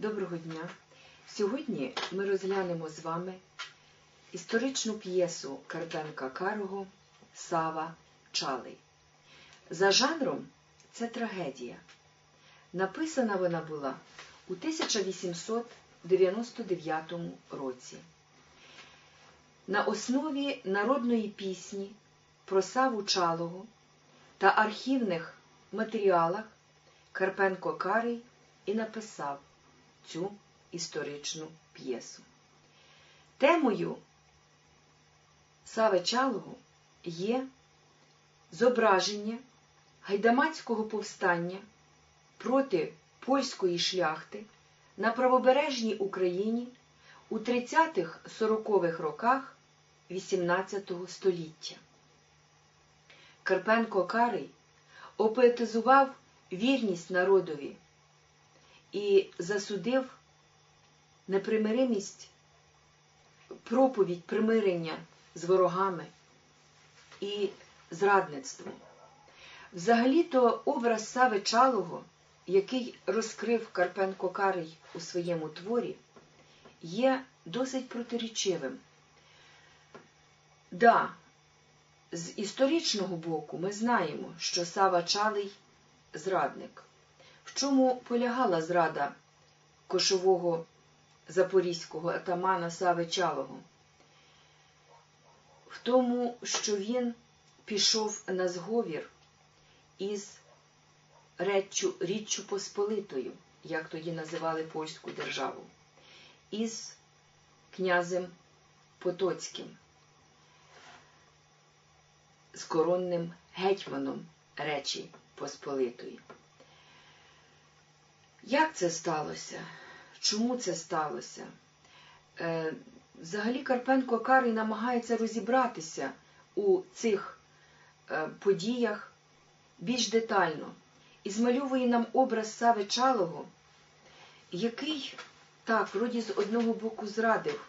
Доброго дня! Сьогодні ми розглянемо з вами історичну п'єсу Карпенка Карого Сава Чалий. За жанром це трагедія. Написана вона була у 1899 році. На основі народної пісні про Саву Чалого та архівних матеріалах Карпенко Карий і написав цю історичну п'єсу. Темою Сави Чалого є зображення гайдамацького повстання проти польської шляхти на правобережній Україні у 30-40-х роках XVIII століття. Карпенко Карий опоетизував вірність народові і засудив непримиримість, проповідь примирення з ворогами і зрадництво. Взагалі-то образ Сави Чалого, який розкрив Карпенко Карий у своєму творі, є досить протирічивим. Да, з історичного боку ми знаємо, що Сава Чалий зрадник. В чому полягала зрада кошового запорізького атамана Сави Чалого? В тому, що він пішов на зговір із Реччю, Річчю Посполитою, як тоді називали польську державу, із князем Потоцьким, з коронним гетьманом Речі Посполитої. Як це сталося? Чому це сталося? Е, Взагалі Карпенко Карий намагається розібратися у цих е, подіях більш детально і змальовує нам образ Сави Чалого, який так, вроді з одного боку зрадив